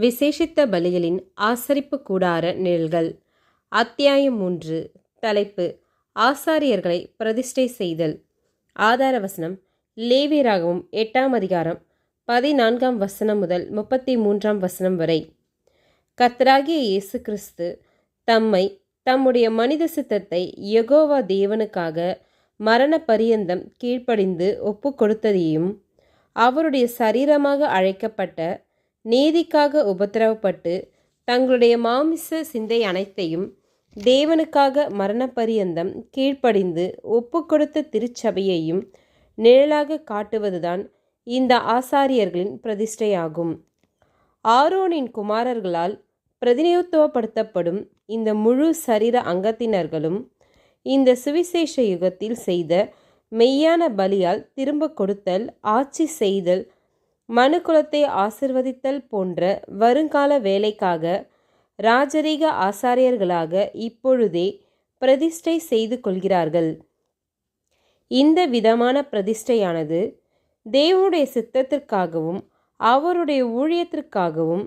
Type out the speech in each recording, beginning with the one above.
விசேஷித்த பலிகளின் ஆசரிப்பு கூடார நிழல்கள். அத்தியாயம் மூன்று. தலைப்பு. ஆசாரியர்களை பிரதிஷ்டை செய்தல். ஆதார வசனம். லேவியராகவும் எட்டாம் அதிகாரம் பதினான்காம் வசனம் முதல் முப்பத்தி மூன்றாம் வசனம் வரை. கத்தராகிய இயேசு கிறிஸ்து தம்மை தம்முடைய மனித சித்தத்தை யகோவா தேவனுக்காக மரண பரியந்தம் கீழ்ப்படிந்து ஒப்பு கொடுத்ததையும் அவருடைய சரீரமாக அழைக்கப்பட்ட நீதிக்காக உபத்திரவப்பட்டு தங்களுடைய மாமிச சிந்தை அனைத்தையும் தேவனுக்காக மரண பரியந்தம் கீழ்ப்படிந்து ஒப்பு கொடுத்த திருச்சபையையும் நிழலாக காட்டுவதுதான் இந்த ஆசாரியர்களின் பிரதிஷ்டையாகும். ஆரோனின் குமாரர்களால் பிரதிநிதித்துவப்படுத்தப்படும் இந்த முழு சரீர அங்கத்தினர்களும் இந்த சுவிசேஷ யுகத்தில் செய்த மெய்யான பலியால் திரும்ப கொடுத்தல் ஆட்சி செய்தல் மனுக்குலத்தை ஆசிர்வதித்தல் போன்ற வருங்கால வேலைக்காக ராஜரீக ஆசாரியர்களாக இப்பொழுதே பிரதிஷ்டை செய்து கொள்கிறார்கள். இந்த விதமான பிரதிஷ்டையானது தேவனுடைய சித்தத்திற்காகவும் அவருடைய ஊழியத்திற்காகவும்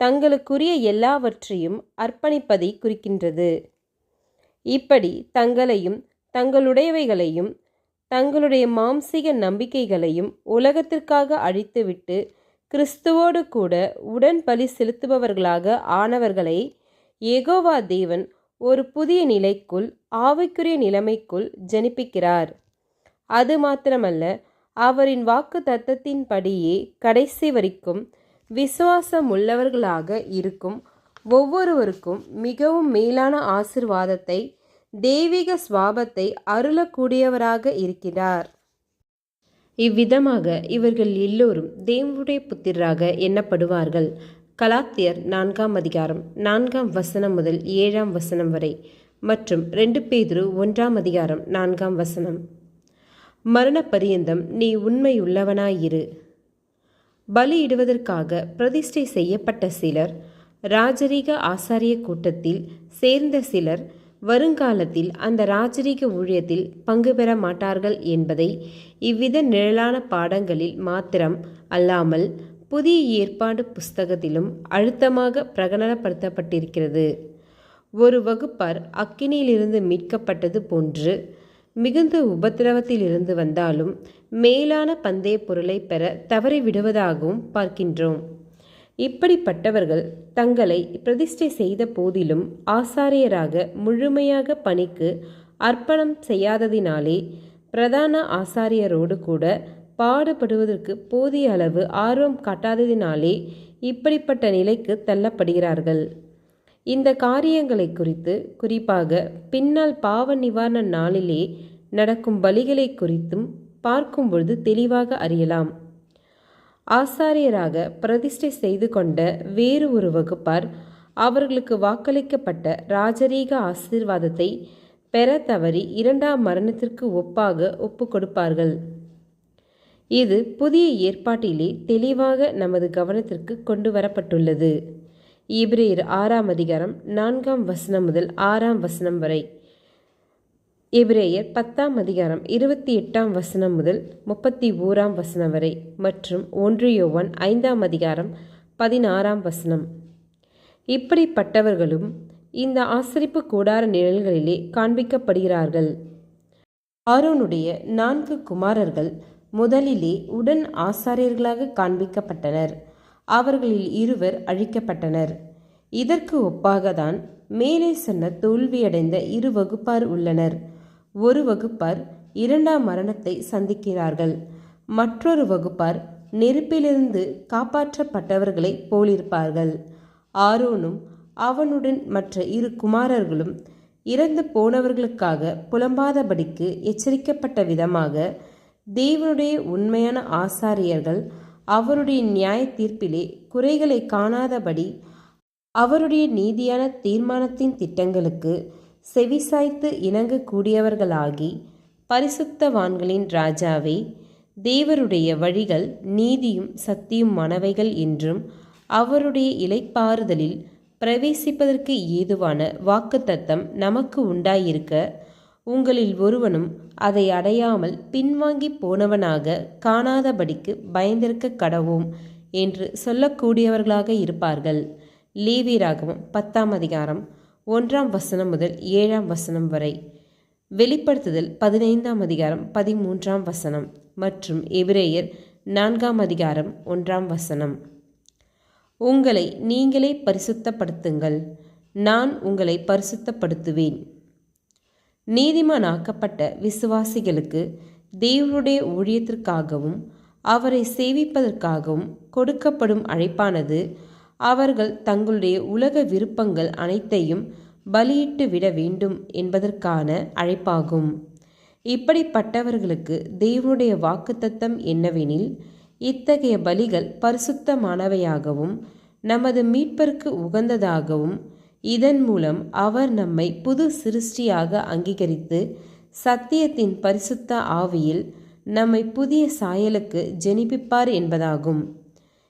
தங்களுக்குரிய எல்லாவற்றையும் அர்ப்பணிப்பதை குறிக்கின்றது. இப்படி தங்களையும் தங்களுடையவைகளையும் தங்களுடைய மாம்சீக நம்பிக்கைகளையும் உலகத்திற்காக அழித்துவிட்டு கிறிஸ்துவோடு கூட உடன் பலி செலுத்துபவர்களாக ஆனவர்களை எகோவா தேவன் ஒரு புதிய நிலைக்குள் ஆவிக்குரிய நிலைமைக்குள் ஜனிப்பிக்கிறார். அது மாத்திரமல்ல அவரின் வாக்கு தத்தத்தின்படியே கடைசி வரைக்கும் விசுவாசம் உள்ளவர்களாக இருக்கும் ஒவ்வொருவருக்கும் மிகவும் மேலான ஆசிர்வாதத்தை தெய்வீக சுவாபத்தை அருளக்கூடியவராக இருக்கிறார். இவ்விதமாக இவர்கள் எல்லோரும் தேவனுடைய புத்திரராக எண்ணப்படுவார்கள். கலாத்தியர் நான்காம் அதிகாரம் நான்காம் வசனம் முதல் ஏழாம் வசனம் வரை மற்றும் ரெண்டு பேதுரு ஒன்றாம் அதிகாரம் நான்காம் வசனம். மரண பரியந்தம் நீ உண்மையுள்ளவனாயிரு. பலியிடுவதற்காக பிரதிஷ்டை செய்யப்பட்ட சிலர் ராஜரீக ஆசாரிய கூட்டத்தில் சேர்ந்த சிலர் வருங்காலத்தில் அந்த ராஜரீக ஊழியத்தில் பங்கு பெற மாட்டார்கள் என்பதை இவ்வித நிழலான பாடங்களில் மாத்திரம் அல்லாமல் புதிய ஏற்பாடு புஸ்தகத்திலும் அழுத்தமாக பிரகடனப்படுத்தப்பட்டிருக்கிறது. ஒரு வகுப்பார் அக்கினியிலிருந்து மீட்கப்பட்டது போன்று மிகுந்த உபத்திரவத்திலிருந்து வந்தாலும் மேலான பந்தய பொருளை பெற தவறிவிடுவதாகவும் பார்க்கின்றோம். இப்படிப்பட்டவர்கள் தங்களை பிரதிஷ்டை செய்த போதிலும் ஆசாரியராக முழுமையாக பணிக்கு அர்ப்பணம் செய்யாததினாலே பிரதான ஆசாரியரோடு கூட பாடுபடுவதற்கு போதிய அளவு ஆர்வம் காட்டாததினாலே இப்படிப்பட்ட நிலைக்கு தள்ளப்படுகிறார்கள். இந்த காரியங்களை குறித்து குறிப்பாக பின்னால் பாவ நிவாரண நாளிலே நடக்கும் பலிகளை குறித்தும் பார்க்கும் பொழுது தெளிவாக அறியலாம். ஆசாரியராக பிரதிஷ்டை செய்து கொண்ட வேறு ஒரு வகுப்பார். அவர்களுக்கு வாக்களிக்கப்பட்ட ராஜரீக ஆசீர்வாதத்தை பெற தவறி இரண்டாம் மரணத்திற்கு ஒப்பாக ஒப்பு கொடுப்பார்கள். இது புதிய ஏற்பாட்டிலே தெளிவாக நமது கவனத்திற்கு கொண்டு வரப்பட்டுள்ளது. இப்ரேயர் ஆறாம் அதிகாரம் நான்காம் வசனம் முதல் ஆறாம் வசனம் வரை. எபிரேயர் பத்தாம் அதிகாரம் இருபத்தி எட்டாம் வசனம் முதல் முப்பத்தி ஓராம் வசனம் வரை மற்றும் ஒன்று யோவான் ஐந்தாம் அதிகாரம் பதினாறாம் வசனம். இப்படிப்பட்டவர்களும் இந்த ஆசரிப்பு கூடார நிழல்களிலே காண்பிக்கப்படுகிறார்கள். ஆரோனுடைய நான்கு குமாரர்கள் முதலிலே உடன் ஆசாரியர்களாக காண்பிக்கப்பட்டனர். அவர்களில் இருவர் அழிக்கப்பட்டனர். இதற்கு ஒப்பாகத்தான் மேலே சொன்ன தோல்வியடைந்த இரு வகுப்பார் உள்ளனர். ஒரு வகுப்பார் இரண்டாம் மரணத்தை சந்திக்கிறார்கள். மற்றொரு வகுப்பார் நெருப்பிலிருந்து காப்பாற்றப்பட்டவர்களை போலிருப்பார்கள். ஆரோனும் அவனுடன் மற்ற இரு குமாரர்களும் இறந்து போனவர்களுக்காக புலம்பாதபடிக்கு எச்சரிக்கப்பட்ட விதமாக தேவனுடைய உண்மையான ஆசாரியர்கள் அவருடைய நியாய தீர்ப்பிலே குறைகளை காணாதபடி அவருடைய நீதியான தீர்மானத்தின் திட்டங்களுக்கு செவிசாய்த்து இணங்கக்கூடியவர்களாகி பரிசுத்தவான்களின் ராஜாவே தேவருடைய வழிகள் நீதியும் சத்தியுமானவைகள் என்றும் அவருடைய இலைப்பாறுதலில் பிரவேசிப்பதற்கு ஏதுவான வாக்குத்தத்தம் நமக்கு உண்டாயிருக்க உங்களில் ஒருவனும் அதை அடையாமல் பின்வாங்கி போனவனாக காணாதபடிக்கு பயந்திருக்க கடவோம் என்று சொல்லக்கூடியவர்களாக இருப்பார்கள். லேவியராகமம் பத்தாம் அதிகாரம் ஒன்றாம் வசனம் முதல் ஏழாம் வசனம் வரை. வெளிப்படுத்துதல் பதினைந்தாம் அதிகாரம் பதிமூன்றாம் வசனம் மற்றும் எபிரேயர் நான்காம் அதிகாரம் ஒன்றாம் வசனம். உங்களை நீங்களே பரிசுத்தப்படுத்துங்கள். நான் உங்களை பரிசுத்தப்படுத்துவேன். நீதிமானாக்கப்பட்ட விசுவாசிகளுக்கு தேவனுடைய ஊழியத்திற்காகவும் அவரை சேவிப்பதற்காகவும் கொடுக்கப்படும் அழைப்பானது அவர்கள் தங்களுடைய உலக விருப்பங்கள் அனைத்தையும் பலியிட்டு விட வேண்டும் என்பதற்கான அழைப்பாகும். இப்படிப்பட்டவர்களுக்கு தேவனுடைய வாக்குத்தத்தம் என்னவெனில் இத்தகைய பலிகள் பரிசுத்தமானவையாகவும் நமது மீட்பருக்கு உகந்ததாகவும் இதன் மூலம் அவர் நம்மை புது சிருஷ்டியாக அங்கீகரித்து சத்தியத்தின் பரிசுத்த ஆவியில் நம்மை புதிய சாயலுக்கு ஜெனிப்பிப்பார் என்பதாகும்.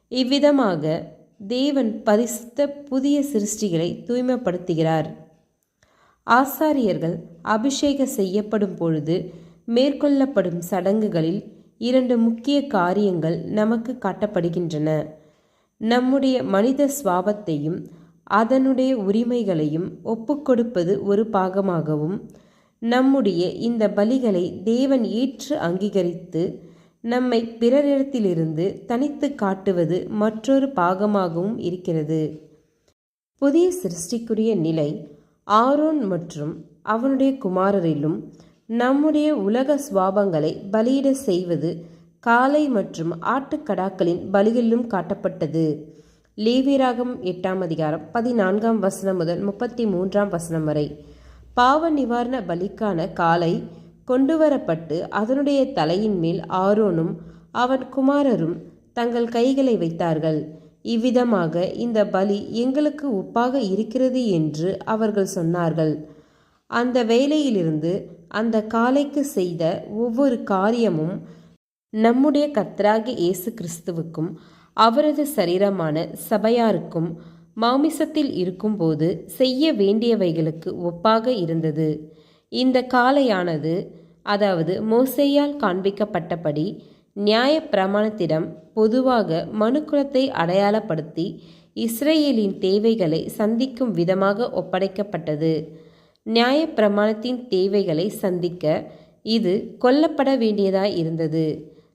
இவ்விதமாக தேவன் பரிசுத்த புதிய சிருஷ்டிகளை தூய்மைப்படுத்துகிறார். ஆசாரியர்கள் அபிஷேக செய்யப்படும் பொழுது மேற்கொள்ளப்படும் சடங்குகளில் இரண்டு முக்கிய காரியங்கள் நமக்கு காட்டப்படுகின்றன. நம்முடைய மனித சுவாபத்தையும் அதனுடைய உரிமைகளையும் ஒப்புக்கொடுப்பது ஒரு பாகமாகவும் நம்முடைய இந்த பலிகளை தேவன் ஏற்று அங்கீகரித்து நம்மை பிறரிடத்திலிருந்து தனித்து காட்டுவது மற்றொரு பாகமாகவும் இருக்கிறது. புதிய சிருஷ்டிக்குரிய நிலை ஆரோன் மற்றும் அவனுடைய குமாரரிலும் நம்முடைய உலக சுவாபங்களை பலியிட செய்வது காளை மற்றும் ஆட்டுக்கடாக்களின் பலிகளிலும் காட்டப்பட்டது. லேவியராகம் எட்டாம் அதிகாரம் பதினான்காம் வசனம் முதல் முப்பத்தி மூன்றாம் வசனம் வரை. பாவ நிவாரண பலிக்கான காலை கொண்டு வரப்பட்டு அதனுடைய தலையின் மேல் ஆரோனும் அவன் குமாரரும் தங்கள் கைகளை வைத்தார்கள். இவ்விதமாக இந்த பலி எங்களுக்கு ஒப்பாக இருக்கிறது என்று அவர்கள் சொன்னார்கள். அந்த வேலையிலிருந்து அந்த காலைக்கு செய்த ஒவ்வொரு காரியமும் நம்முடைய கத்ராகி இயேசு கிறிஸ்துவுக்கும் அவரது சரீரமான சபையாருக்கும் மாமிசத்தில் இருக்கும்போது செய்ய வேண்டியவைகளுக்கு ஒப்பாக இருந்தது. இந்த காலையானது அதாவது மோசேயால் காண்பிக்கப்பட்டபடி நியாய பிரமாணத்திடம் பொதுவாக மனுக்குலத்தை அடையாளப்படுத்தி இஸ்ரேலின் தேவைகளை சந்திக்கும் விதமாக ஒப்படைக்கப்பட்டது. நியாய பிரமாணத்தின் தேவைகளை சந்திக்க இது கொல்லப்பட வேண்டியதாய் இருந்தது.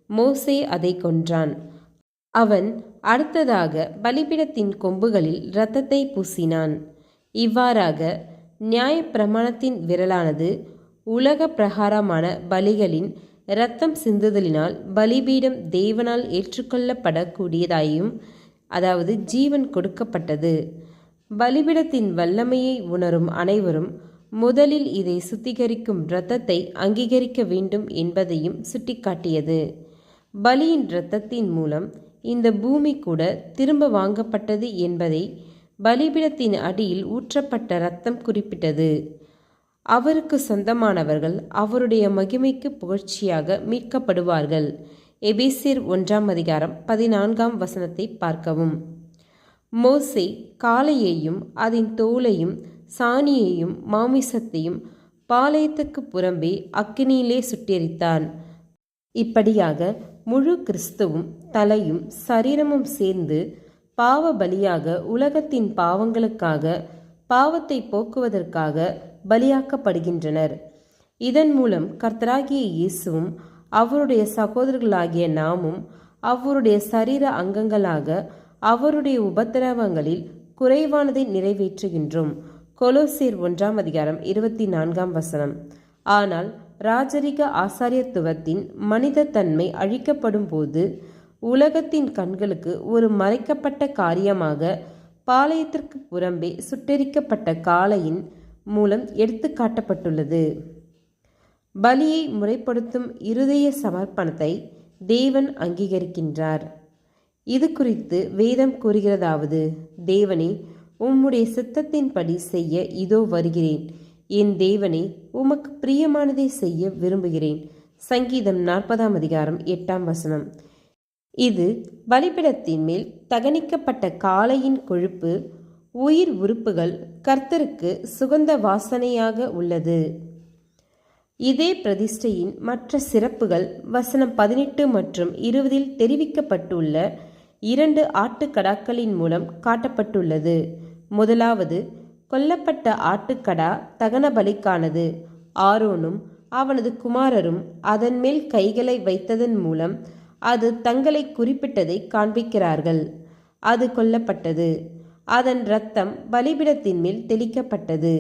மோசே அதை கொன்றான். அவன் அடுத்ததாக பலிபிடத்தின் கொம்புகளில் இரத்தத்தை பூசினான். இவ்வாறாக நியாய பிரமாணத்தின் விரலானது உலக பிரகாரமான பலிகளின் இரத்தம் சிந்துதலினால் பலிபீடம் தேவனால் ஏற்றுக்கொள்ளப்படக்கூடியதாயும் அதாவது ஜீவன் கொடுக்கப்பட்டது. பலிபிடத்தின் வல்லமையை உணரும் அனைவரும் முதலில் இதை சுத்திகரிக்கும் இரத்தத்தை அங்கீகரிக்க வேண்டும் என்பதையும் சுட்டிக்காட்டியது. பலியின் இரத்தத்தின் மூலம் இந்த பூமி கூட திரும்ப வாங்கப்பட்டது என்பதை பலிபிடத்தின் அடியில் ஊற்றப்பட்ட இரத்தம் குறிப்பிட்டது. அவருக்கு சொந்தமானவர்கள் அவருடைய மகிமைக்கு புகழ்ச்சியாக மீட்கப்படுவார்கள். எபேசியர் ஒன்றாம் அதிகாரம் பதினான்காம் வசனத்தை பார்க்கவும். மோசே காளையையும் அதன் தோலையும் சாணியையும் மாமிசத்தையும் பாளையத்துக்கு புறம்பே அக்கினியிலே சுட்டெரித்தான். இப்படியாக முழு கிறிஸ்துவும் தலையும் சரீரமும் சேர்ந்து பாவ பலியாக உலகத்தின் பாவங்களுக்காக பாவத்தை போக்குவதற்காக பலியாக்கப்படுகின்றனர். இதன் மூலம் கர்த்தராகிய இயேசுவும் அவருடைய சகோதரர்களாகிய நாமும் அவருடைய சரீர அங்கங்களாக அவருடைய உபத்திரவங்களில் குறைவானதை நிறைவேற்றுகின்றோம். கொலோசேர் ஒன்றாம் அதிகாரம் இருபத்தி நான்காம் வசனம். ஆனால் ராஜரிக ஆசாரியத்துவத்தின் மனித தன்மை அழிக்கப்படும் போது உலகத்தின் கண்களுக்கு ஒரு மறைக்கப்பட்ட காரியமாக பாளையத்திற்கு புறம்பே சுட்டெரிக்கப்பட்ட காளையின் மூலம் எடுத்து காட்டப்பட்டுள்ளது. பலியை முறைப்படுத்தும் இருதய சமர்ப்பணத்தை தேவன் அங்கீகரிக்கின்றார். இது குறித்து வேதம் கூறுகிறதாவது தேவனே உம்முடைய சித்தத்தின்படி செய்ய இதோ வருகிறேன். என் தேவனே உமக்கு பிரியமானதை செய்ய விரும்புகிறேன். சங்கீதம் நாற்பதாம் அதிகாரம் எட்டாம் வசனம். இது பலிபிடத்தின் மேல் தகனிக்கப்பட்ட காளையின் கொழுப்பு உயிர் உறுப்புகள் கர்த்தருக்கு சுகந்த வாசனையாக உள்ளது. இதே பிரதிஷ்டையின் மற்ற சிறப்புகள் வசனம் பதினெட்டு மற்றும் இருபதில் தெரிவிக்கப்பட்டுள்ள இரண்டு ஆட்டுக்கடாக்களின் மூலம் காட்டப்பட்டுள்ளது. முதலாவது கொல்லப்பட்ட ஆட்டுக்கடா தகன பலிக்கானது. ஆரோனும் அவனது குமாரரும் அதன் மேல் கைகளை வைத்ததன் மூலம் அது தங்களை குறிப்பிட்டதை காண்பிக்கிறார்கள். அது கொல்லப்பட்டது. அதன் இரத்தம் பலிபிடத்தின் மேல் தெளிக்கப்பட்டது.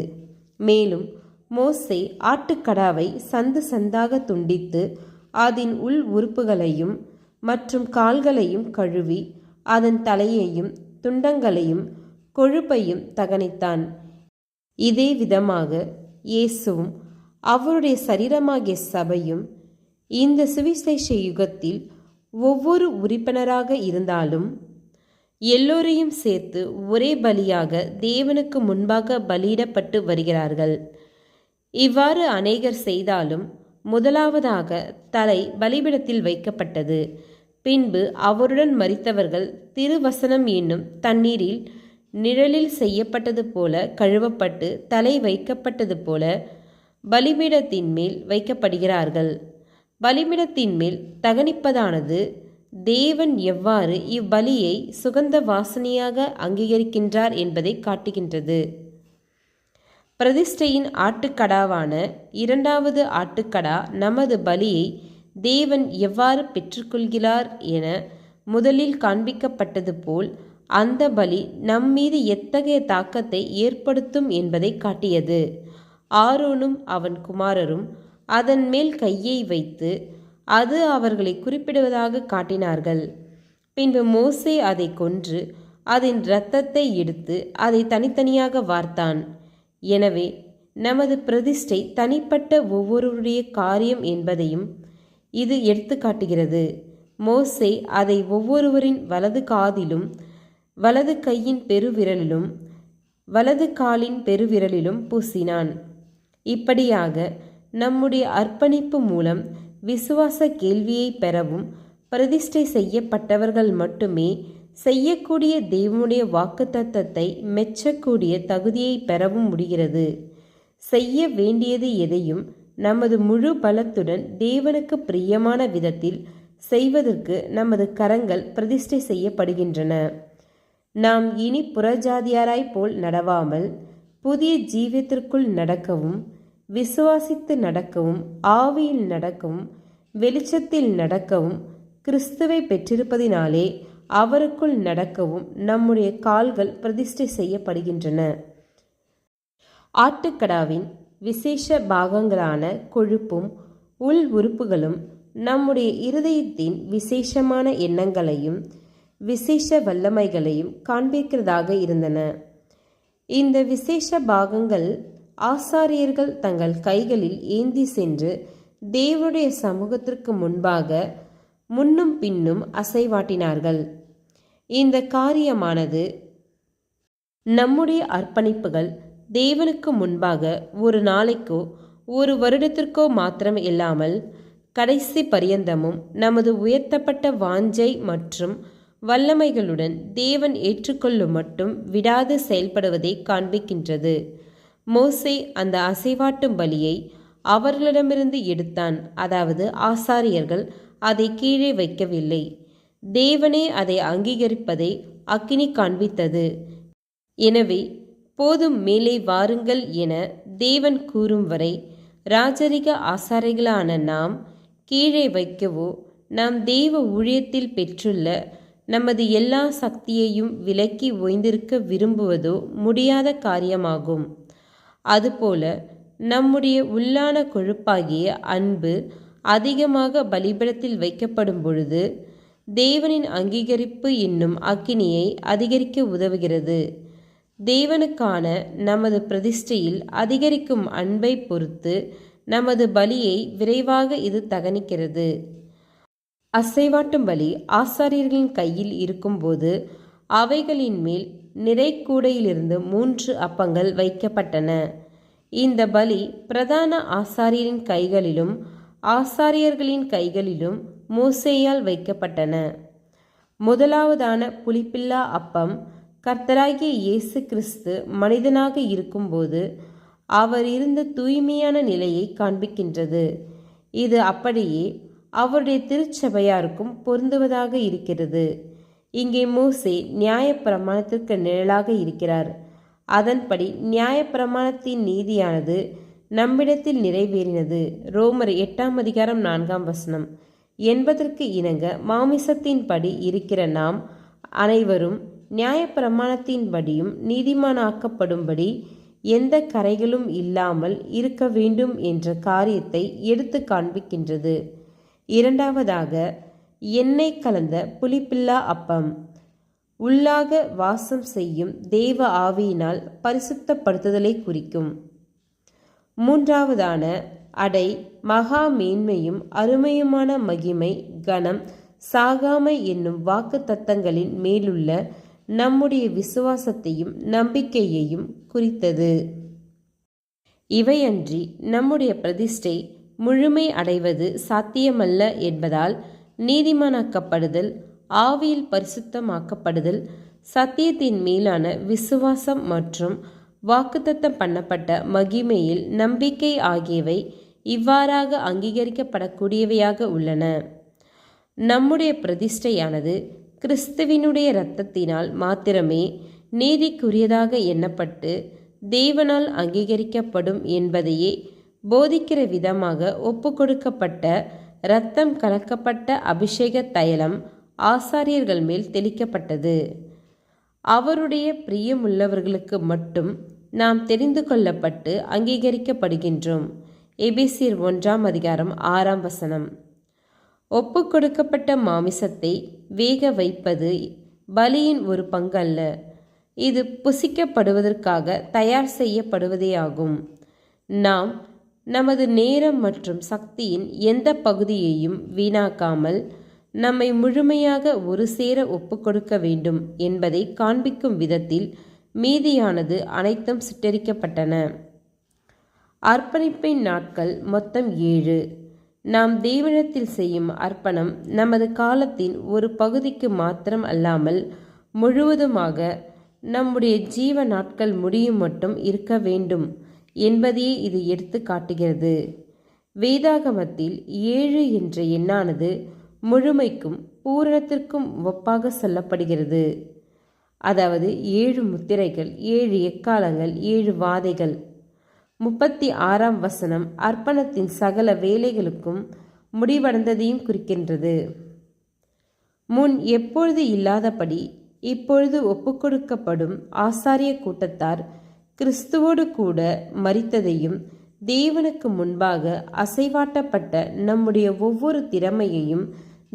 மேலும் மோசே ஆட்டுக்கடாவை சந்து சந்தாக துண்டித்து அதன் உள் உறுப்புகளையும் மற்றும் கால்களையும் கழுவி அதன் தலையையும் துண்டங்களையும் கொழுப்பையும் தகனித்தான். இதே விதமாக இயேசுவும் அவருடைய சரீரமாகிய சபையும் இந்த சுவிசேஷ யுகத்தில் ஒவ்வொரு உறுப்பினராக இருந்தாலும் எல்லோரையும் சேர்த்து ஒரே பலியாக தேவனுக்கு முன்பாக பலியிடப்பட்டு வருகிறார்கள். இவ்வாறு அநேகர் செய்தாலும் முதலாவதாக தலை பலிபிடத்தில் வைக்கப்பட்டது. பின்பு அவருடன் மறித்தவர்கள் திருவசனம் என்னும் தண்ணீரில் நிழலில் செய்யப்பட்டது போல கழுவப்பட்டு தலை வைக்கப்பட்டது போல பலிபீடத்தின் மேல் வைக்கப்படுகிறார்கள். பலிபீடத்தின் மேல் தகனிப்பதானது தேவன் எவ்வாறு இவ்வலியை சுகந்த வாசனையாக அங்கீகரிக்கின்றார் என்பதை காட்டுகின்றது. பிரதிஷ்டையின் ஆட்டுக்கடாவான இரண்டாவது ஆட்டுக்கடா நமது பலியை தேவன் எவ்வாறு பெற்றுக்கொள்கிறார் என முதலில் காண்பிக்கப்பட்டது போல் அந்த பலி நம்மீது எத்தகைய தாக்கத்தை ஏற்படுத்தும் என்பதை காட்டியது. ஆரோனும் அவன் குமாரரும் அதன் மேல் கையை வைத்து அது அவர்களை குறிப்பிடுவதாக காட்டினார்கள். பின்பு மோசே அதை கொன்று அதன் இரத்தத்தை எடுத்து அதை தனித்தனியாக வார்த்தான். எனவே நமது பிரதிஷ்டை தனிப்பட்ட ஒவ்வொருவருடைய காரியம் என்பதையும் இது எடுத்துக்காட்டுகிறது மோசே அதை ஒவ்வொருவரின் வலது காதிலும் வலது கையின் பெருவிரலிலும் வலது காலின் பெருவிரலிலும் பூசினான். இப்படியாக நம்முடைய அர்ப்பணிப்பு மூலம் விசுவாச கேள்வியை பெறவும் பிரதிஷ்டை செய்யப்பட்டவர்கள் மட்டுமே செய்யக்கூடிய தெய்வனுடைய வாக்குத்தத்தத்தை மெச்சக்கூடிய தகுதியை பெறவும் முடிகிறது. செய்ய வேண்டியது எதையும் நமது முழு பலத்துடன் தேவனுக்கு பிரியமான விதத்தில் செய்வதற்கு நமது கரங்கள் பிரதிஷ்டை செய்யப்படுகின்றன. நாம் இனி புறஜாதியாராய் போல் நடவாமல் புதிய ஜீவியத்திற்குள் நடக்கவும் விசுவாசித்து நடக்கவும் ஆவியில் நடக்கவும் வெளிச்சத்தில் நடக்கவும் கிறிஸ்துவை பெற்றிருப்பதினாலே அவருக்குள் நடக்கவும் நம்முடைய கால்கள் பிரதிஷ்டை செய்யப்படுகின்றன. ஆட்டுக்கடாவின் விசேஷ பாகங்களான கொழுப்பும் உள் உறுப்புகளும் நம்முடைய இருதயத்தின் விசேஷமான எண்ணங்களையும் விசேஷ வல்லமைகளையும் காண்பிக்கிறதாக இருந்தன. இந்த விசேஷ பாகங்கள் ஆசாரியர்கள் தங்கள் கைகளில் ஏந்தி சென்று தேவனுடைய சமூகத்திற்கு முன்பாக முன்னும் பின்னும் அசைவாட்டினார்கள். இந்த காரியமானது நம்முடைய அர்ப்பணிப்புகள் தேவனுக்கு முன்பாக ஒரு நாளைக்கோ ஒரு வருடத்திற்கோ மாத்திரம் இல்லாமல் கடைசி பரியந்தமும் நமது உயர்த்தப்பட்ட வாஞ்சை மற்றும் வல்லமைகளுடன் தேவன் ஏற்றுக்கொள்ளும் மட்டும் விடாது செயல்படுவதை காண்பிக்கின்றது. மோசே அந்த அசைவாட்டும் பலியை அவர்களிடமிருந்து எடுத்தான். அதாவது ஆசாரியர்கள் அதை கீழே வைக்கவில்லை. தேவனே அதை அங்கீகரிப்பதை அக்கினி காண்பித்தது. எனவே போதும் மேலே வாருங்கள் என தேவன் கூறும் வரை ராஜரிக ஆசாரிகளான நாம் கீழே வைக்கவோ நாம் தெய்வ ஊழியத்தில் பெற்றுள்ள நமது எல்லா சக்தியையும் விலக்கி ஓய்ந்திருக்க விரும்புவதோ முடியாத காரியமாகும். அதுபோல நம்முடைய உள்ளான கொழுப்பாகிய அன்பு அதிகமாக பலிபடத்தில் வைக்கப்படும் பொழுது தேவனின் அங்கீகரிப்பு என்னும் அக்கினியை அதிகரிக்க உதவுகிறது. தேவனுக்கான நமது பிரதிஷ்டையில் அதிகரிக்கும் அன்பை பொறுத்து நமது பலியை விரைவாக இது தகனிக்கிறது. அசைவாட்டும் பலி ஆசாரியர்களின் கையில் இருக்கும்போது அவைகளின் மேல் நிறைக்கூடையிலிருந்து மூன்று அப்பங்கள் வைக்கப்பட்டன. இந்த பலி பிரதான ஆசாரியரின் கைகளிலும் ஆசாரியர்களின் கைகளிலும் மூசையால் வைக்கப்பட்டன. முதலாவதான புளிப்பில்லா அப்பம் கர்த்தராகிய இயேசு கிறிஸ்து மனிதனாக இருக்கும்போது அவர் இருந்த தூய்மையான நிலையை காண்பிக்கின்றது. இது அப்படியே அவருடைய திருச்சபையாருக்கும் பொருந்துவதாக இருக்கிறது. இங்கே மோசே நியாயப்பிரமாணத்திற்கு நிழலாக இருக்கிறார். அதன்படி நியாயப்பிரமாணத்தின் நீதியானது நம்மிடத்தில் நிறைவேறினது. ரோமர் எட்டாம் அதிகாரம் நான்காம் வசனம். என்பதற்கு இணங்க மாமிசத்தின்படி இருக்கிற நாம் அனைவரும் நியாயப்பிரமாணத்தின்படியும் நீதிமானாக்கப்படும்படி எந்த கரைகளும் இல்லாமல் இருக்க வேண்டும் என்ற காரியத்தை எடுத்து காண்பிக்கின்றது. இரண்டாவதாக எண்ணெய் கலந்த புளிப்பில்லா அப்பம். உள்ளாக வாசம் செய்யும் தேவ ஆவியினால் பரிசுத்தப்படுத்துதலை குறிக்கும். மூன்றாவதான அடை மகா மேன்மையும் அருமையுமான மகிமை கணம் சாகாமை என்னும் வாக்கு தத்தங்களின் மேலுள்ள நம்முடைய விசுவாசத்தையும் நம்பிக்கையையும் குறித்தது. இவையன்றி நம்முடைய பிரதிஷ்டை முழுமை அடைவது சாத்தியமல்ல என்பதால் நீதிமானாக்கப்படுதல் ஆவியில் பரிசுத்தமாக்கப்படுதல் சத்தியத்தின் மேலான விசுவாசம் மற்றும் வாக்குத்தத்தம் பண்ணப்பட்ட மகிமையில் நம்பிக்கை ஆகியவை இவ்வாறாக அங்கீகரிக்கப்படக்கூடியவையாக உள்ளன. நம்முடைய பிரதிஷ்டையானது கிறிஸ்துவினுடைய இரத்தத்தினால் மாத்திரமே நீதிக்குரியதாக எண்ணப்பட்டு தேவனால் அங்கீகரிக்கப்படும் என்பதையே போதிக்கிற விதமாக ஒப்புக்கொடுக்கப்பட்ட இரத்தம் கலக்கப்பட்ட அபிஷேக தைலம் ஆசாரியர்கள் மேல் தெளிக்கப்பட்டது. அவருடைய பிரியமுள்ளவர்களுக்கு மட்டும் நாம் தெரிந்து கொள்ளப்பட்டு அங்கீகரிக்கப்படுகின்றோம். எபிசிர் ஒன்றாம் அதிகாரம் ஆறாம் வசனம். ஒப்பு கொடுக்கப்பட்ட மாமிசத்தை வேக வைப்பது பலியின் ஒரு பங்கல்ல. இது புசிக்கப்படுவதற்காக தயார் செய்யப்படுவதேயாகும். நாம் நமது நேரம் மற்றும் சக்தியின் எந்த பகுதியையும் வீணாக்காமல் நம்மை முழுமையாக ஒரு சேர ஒப்புக்கொடுக்க வேண்டும் என்பதை காண்பிக்கும் விதத்தில் மீதியானது அனைத்தும் சித்தரிக்கப்பட்டன. அர்ப்பணிப்பின் நாட்கள் மொத்தம் ஏழு. நாம் தேவனத்தில் செய்யும் அர்ப்பணம் நமது காலத்தின் ஒரு பகுதிக்கு மாத்திரம் அல்லாமல் முழுவதுமாக நம்முடைய ஜீவ நாட்கள் முடியும் மட்டும் இருக்க வேண்டும். என்பதையே இது எடுத்து காட்டுகிறது. வேதாகமத்தில் ஏழு என்ற எண்ணானது முழுமைக்கும் பூரணத்திற்கும் ஒப்பாக சொல்லப்படுகிறது. அதாவது ஏழு முத்திரைகள் ஏழு எக்காலங்கள் ஏழு வாதைகள். முப்பத்தி ஆறாம் வசனம் அர்ப்பணத்தின் சகல வேலைகளுக்கும் முடிவடைந்ததையும் குறிக்கின்றது. முன் எப்பொழுது இல்லாதபடி இப்பொழுது ஒப்புக்கொடுக்கப்படும் ஆசாரிய கூட்டத்தார் கிறிஸ்துவோடு கூட மறித்ததையும் தேவனுக்கு முன்பாக அசைவாட்டப்பட்ட நம்முடைய ஒவ்வொரு திறமையையும்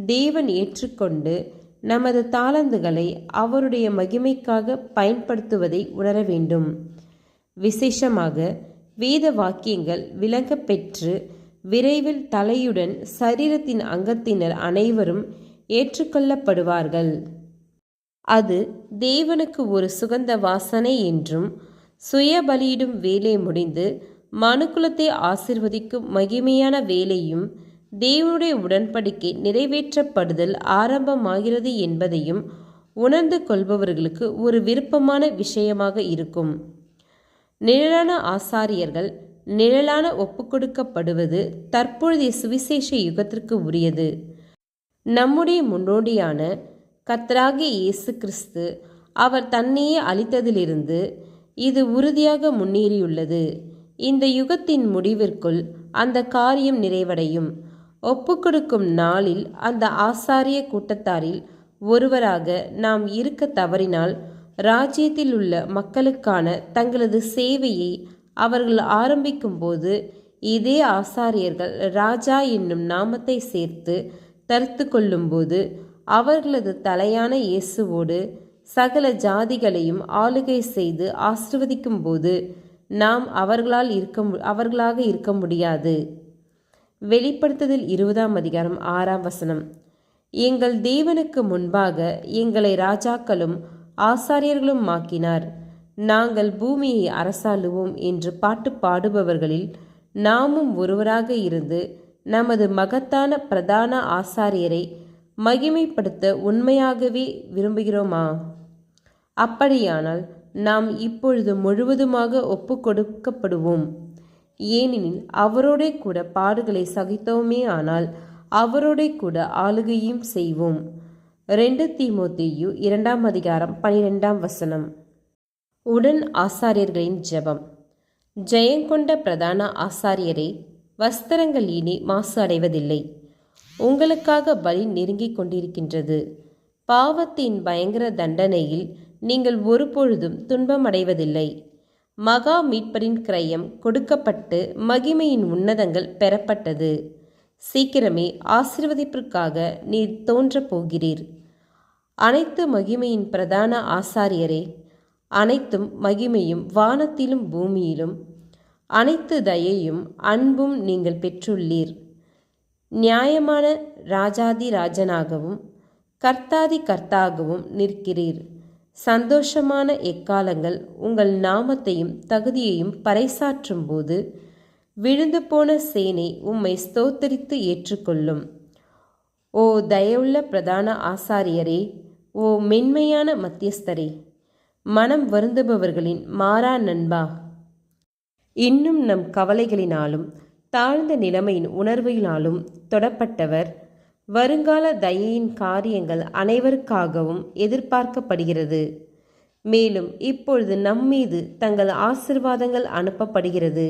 தேவன் ஏற்றுக்கொண்டு நமது தாளந்துகளை அவருடைய மகிமைக்காக பயன்படுத்துவதை உணர வேண்டும். விசேஷமாக வேத வாக்கியங்கள் விளங்க பெற்று விரைவில் தலையுடன் சரீரத்தின் அங்கத்தினர் அனைவரும் ஏற்றுக்கொள்ளப்படுவார்கள். அது தேவனுக்கு ஒரு சுகந்த வாசனை என்றும் சுய பலியிடும் வேலை முடிந்து மனுக்குலத்தை ஆசிர்வதிக்கும் மகிமையான வேலையும் தேவனுடைய உடன்படிக்கை நிறைவேற்றப்படுதல் ஆரம்பமாகிறது என்பதையும் உணர்ந்து கொள்பவர்களுக்கு ஒரு விருப்பமான விஷயமாக இருக்கும். நிழலான ஆசாரியர்கள் நிழலான ஒப்புக்கொடுக்கப்படுவது தற்பொழுதைய சுவிசேஷ யுகத்திற்கு உரியது. நம்முடைய முன்னோடியான கத்ராகி இயேசு கிறிஸ்து அவர் தன்னையே அளித்ததிலிருந்து இது உறுதியாக முன்னேறியுள்ளது. இந்த யுகத்தின் முடிவிற்குள் அந்த காரியம் நிறைவடையும். ஒப்புக்கொடுக்கும் நாளில் அந்த ஆசாரிய கூட்டத்தாரில் ஒருவராக நாம் இருக்க தவறினால் ராஜ்யத்தில் உள்ள மக்களுக்கான தங்களது சேவையை அவர்கள் ஆரம்பிக்கும்போது இதே ஆசாரியர்கள் ராஜா என்னும் நாமத்தை சேர்த்து தரித்து கொள்ளும்போது அவர்களது தலையான இயேசுவோடு சகல ஜாதிகளையும் ஆளுகை செய்து ஆசிர்வதிக்கும் போது நாம் அவர்களால் இருக்க அவர்களாக இருக்க முடியாது. வெளிப்படுத்துதல் இருபதாம் அதிகாரம் ஆறாம் வசனம். எங்கள் தேவனுக்கு முன்பாக எங்களை ராஜாக்களும் ஆசாரியர்களும் ஆக்கினார். நாங்கள் பூமியை அரசாளுவோம் என்று பாட்டு பாடுபவர்களில் நாமும் ஒருவராக இருந்து நமது மகத்தான பிரதான ஆசாரியரை மகிமைப்படுத்த உண்மையாகவே விரும்புகிறோமா? அப்படியானால் நாம் இப்பொழுது முழுவதுமாக ஒப்பு கொடுக்கப்படுவோம் ஏனெனில் அவரோடே கூட பாடுகளை சகித்தோமே ஆனால் அவரோடே கூட ஆளுகையும் செய்வோம். ரெண்டு தீமோத்தேயு இரண்டாம் அதிகாரம் பனிரெண்டாம் வசனம். உடன் ஆசாரியர்களின் ஜெபம். ஜெயங்கொண்ட பிரதான ஆசாரியரே வஸ்திரங்கள் இனி மாசு அடைவதில்லை. உங்களுக்காக பலி நெருங்கிக் கொண்டிருக்கின்றது. பாவத்தின் பயங்கர தண்டனையில் நீங்கள் ஒருபொழுதும் துன்பமடைவதில்லை. மகா மீட்பரின் கிரயம் கொடுக்கப்பட்டு மகிமையின் உன்னதங்கள் பெறப்பட்டது. சீக்கிரமே ஆசிர்வதிப்பிற்காக நீர் தோன்றப் போகிறீர். அனைத்து மகிமையின் பிரதான ஆசாரியரே அனைத்தும் மகிமையும் வானத்திலும் பூமியிலும் அனைத்து தயையும் அன்பும் நீங்கள் பெற்றுள்ளீர். நியாயமான ராஜாதி ராஜனாகவும் கர்த்தாதி கர்த்தாகவும் நிற்கிறீர். சந்தோஷமான எக்காலங்கள் உங்கள் நாமத்தையும் தகுதியையும் பறைசாற்றும் போது விழுந்து போன சேனை உம்மை ஸ்தோத்தரித்து ஏற்றுக்கொள்ளும். ஓ தயவுள்ள பிரதான ஆசாரியரே ஓ மென்மையான மத்தியஸ்தரே மனம் வருந்துபவர்களின் மாறா நண்பா. இன்னும் நம் கவலைகளினாலும் தாழ்ந்த நிலைமையின் உணர்வினாலும் தொடப்பட்டவர் வருங்கால தயையின் காரியங்கள் அனைவருக்காகவும் எதிர்பார்க்கப்படுகிறது. மேலும் இப்பொழுது நம்மீது தங்கள் ஆசிர்வாதங்கள் அனுப்பப்படுகிறது.